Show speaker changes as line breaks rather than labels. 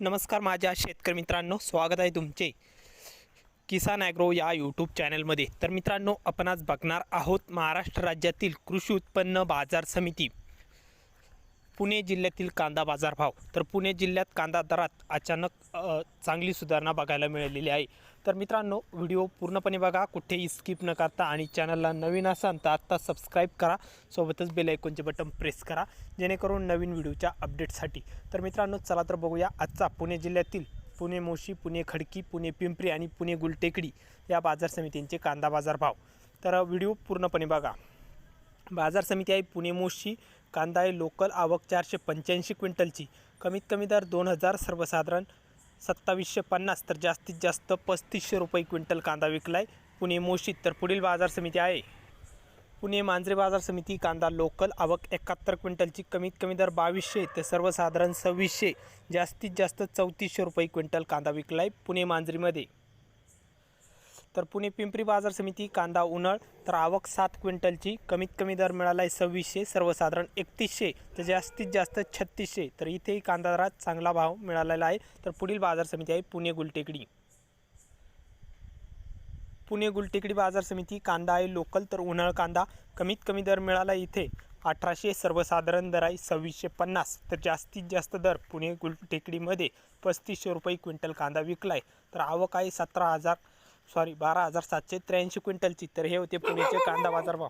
नमस्कार माझ्या शेतकरी मित्रांनो स्वागत आहे तुमचे किसान ॲग्रो या यूट्यूब चॅनलमध्ये. तर मित्रांनो आपण आज बघणार आहोत महाराष्ट्र राज्यातील कृषी उत्पन्न बाजार समिती. पुणे जिल्ह्यातील कांदा बाजार भाव तर पुणे जिल्ह्यात कांदा दरात अचानक चांगली सुधारणा बघायला मिळालेली आहे. तर मित्रांनो व्हिडिओ पूर्णपणे बघा कुठेही स्किप न करता आणि चॅनलला नवीन असाल तर आत्ता सबस्क्राईब करा. सोबतच बेल आयकॉनचे बटन प्रेस करा जेणेकरून नवीन व्हिडिओच्या अपडेटसाठी तर मित्रांनो चला तर बघूया आजचा पुणे जिल्ह्यातील पुणे मोशी पुणे खडकी पुणे पिंपरी आणि पुणे गुलटेकडी या बाजार समितींचे कांदा बाजार भाव तर व्हिडिओ पूर्णपणे बघा. बाजार समिती आहे पुणे मोशी कांदा आहे लोकल आवक चारशे पंच्याऐंशी क्विंटलची. कमीत कमी दर दोन हजार सर्वसाधारण सत्तावीसशे पन्नास तर जास्तीत जास्त पस्तीसशे रुपये क्विंटल कांदा विकला आहे पुणे मोशीत तर पुढील बाजार समिती आहे. पुणे मांजरे बाजार समिती कांदा लोकल आवक एकाहत्तर क्विंटलची. कमीत कमी दर बावीसशे ते सर्वसाधारण सव्वीसशे जास्तीत जास्त चौतीसशे रुपये क्विंटल कांदा विकला आहे पुणे मांजरीमध्ये. तर पुणे पिंपरी बाजार समिती कांदा उन्हाळ तर आवक सात क्विंटलची. कमीत कमी दर मिळाला आहे सव्वीसशे सर्वसाधारण एकतीसशे तर जास्तीत जास्त छत्तीसशे. तर इथेही कांदा दरात चांगला भाव मिळालेला आहे. तर पुढील बाजार समिती आहे पुणे गुलटेकडी. पुणे गुलटेकडी बाजार समिती कांदा आहे लोकल तर उन्हाळ कांदा. कमीत कमी दर मिळाला इथे अठराशे सर्वसाधारण दर आहे सव्वीसशे पन्नास. तर जास्तीत जास्त दर पुणे गुलटेकडीमध्ये पस्तीसशे रुपये क्विंटल कांदा विकला आहे तर आवक आहे सतरा हजार सॉरी बारा हजार सातशे त्र्याऐंशी क्विंटलची. तर हे होते पुण्याचे कांदा बाजार भाव